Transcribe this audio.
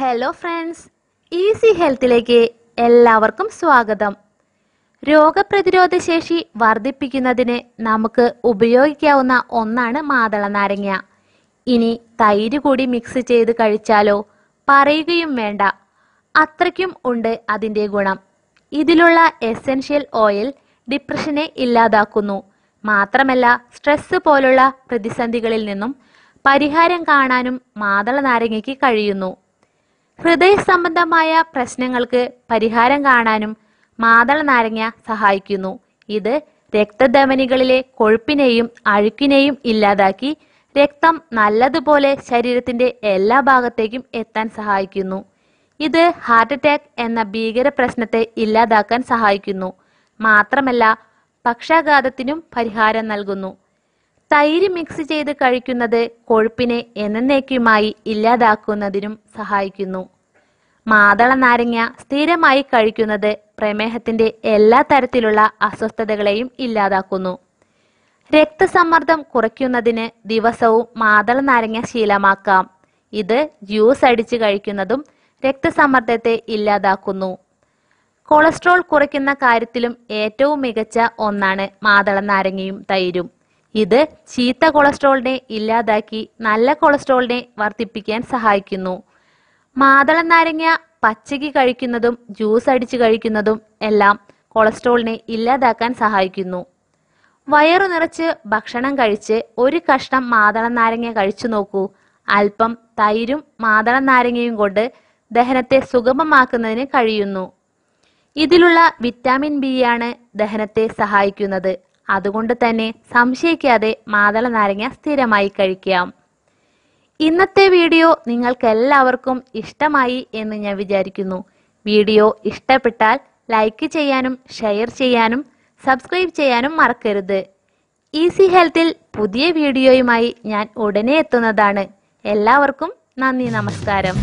Hello friends easy ഹെൽത്തിലേക്ക് എല്ലാവർക്കും സ്വാഗതം. രോഗപ്രതിരോധ ശേഷി വർദ്ധിപ്പിക്കുന്നതിന് നമുക്ക് ഉപയോഗിക്കാവുന്ന ഒന്നാണ് മാതള നാരങ്ങ ഇനി തൈര് കൂടി മിക്സ് ചെയ്ത് കഴിച്ചാലോ പറയുകയും വേണ്ട. അത്രയ്ക്കും ഉണ്ട് അതിന്റെ ഗുണം. ഇതിലുള്ള എസെൻഷ്യൽ ഓയിൽ ഡിപ്രഷനെ ഇല്ലാതാക്കുന്നു. മാത്രമല്ല സ്ട്രെസ് പോലുള്ള പ്രതിസന്ധികളിൽ നിന്നും പരിഹാരം കാണാനും മാതള നാരങ്ങയ്ക്ക് കഴിയുന്നു. ഹൃദയ സംബന്ധമായ പ്രശ്നങ്ങൾക്ക് പരിഹാരം കാണാനും മാതള നാരങ്ങ സഹായിക്കുന്നു. ഇത് രക്തധമനികളിലെ കൊഴുപ്പിനെയും അഴുക്കിനെയും ഇല്ലാതാക്കി രക്തം നല്ലതുപോലെ ശരീരത്തിന്റെ എല്ലാ ഭാഗത്തേക്കും എത്താൻ സഹായിക്കുന്നു. ഇത് ഹാർട്ട് അറ്റാക്ക് എന്ന ഭീകര പ്രശ്നത്തെ ഇല്ലാതാക്കാൻ സഹായിക്കുന്നു. മാത്രമല്ല പക്ഷാഘാതത്തിനും പരിഹാരം നൽകുന്നു. തൈര് മിക്സ് ചെയ്ത് കഴിക്കുന്നത് കൊഴുപ്പിനെ എന്നേക്കുമായി ഇല്ലാതാക്കുന്നതിനും സഹായിക്കുന്നു. മാതള നാരങ്ങ സ്ഥിരമായി കഴിക്കുന്നത് പ്രമേഹത്തിന്റെ എല്ലാ തരത്തിലുള്ള അസ്വസ്ഥതകളെയും ഇല്ലാതാക്കുന്നു. രക്തസമ്മർദ്ദം കുറയ്ക്കുന്നതിന് ദിവസവും മാതള നാരങ്ങ ശീലമാക്കാം. ഇത് ജ്യൂസ് അടിച്ച് കഴിക്കുന്നതും രക്തസമ്മർദ്ദത്തെ ഇല്ലാതാക്കുന്നു. കൊളസ്ട്രോൾ കുറയ്ക്കുന്ന കാര്യത്തിലും ഏറ്റവും മികച്ച ഒന്നാണ് മാതള നാരങ്ങയും തൈരും. ഇത് ചീത്ത കൊളസ്ട്രോളിനെ ഇല്ലാതാക്കി നല്ല കൊളസ്ട്രോളിനെ വർദ്ധിപ്പിക്കാൻ സഹായിക്കുന്നു. മാതള നാരങ്ങ പച്ചയ്ക്ക് കഴിക്കുന്നതും ജ്യൂസ് അടിച്ച് കഴിക്കുന്നതും എല്ലാം കൊളസ്ട്രോളിനെ ഇല്ലാതാക്കാൻ സഹായിക്കുന്നു. വയറു നിറച്ച് ഭക്ഷണം കഴിച്ച് ഒരു കഷ്ണം മാതള നാരങ്ങ കഴിച്ചു നോക്കൂ. അല്പം തൈരും മാതള നാരങ്ങയും കൊണ്ട് ദഹനത്തെ സുഗമമാക്കുന്നതിന് കഴിയുന്നു. ഇതിലുള്ള വിറ്റാമിൻ ബി ആണ് ദഹനത്തെ സഹായിക്കുന്നത്. അതുകൊണ്ട് തന്നെ സംശയിക്കാതെ മാതള നാരങ്ങ സ്ഥിരമായി കഴിക്കാം. ഇന്നത്തെ വീഡിയോ നിങ്ങൾക്ക് എല്ലാവർക്കും ഇഷ്ടമായി എന്ന് ഞാൻ വിചാരിക്കുന്നു. വീഡിയോ ഇഷ്ടപ്പെട്ടാൽ ലൈക്ക് ചെയ്യാനും ഷെയർ ചെയ്യാനും സബ്സ്ക്രൈബ് ചെയ്യാനും മറക്കരുത്. ഈസി ഹെൽത്തിൽ പുതിയ വീഡിയോയുമായി ഞാൻ ഉടനെ എത്തുന്നതാണ്. എല്ലാവർക്കും നന്ദി നമസ്കാരം.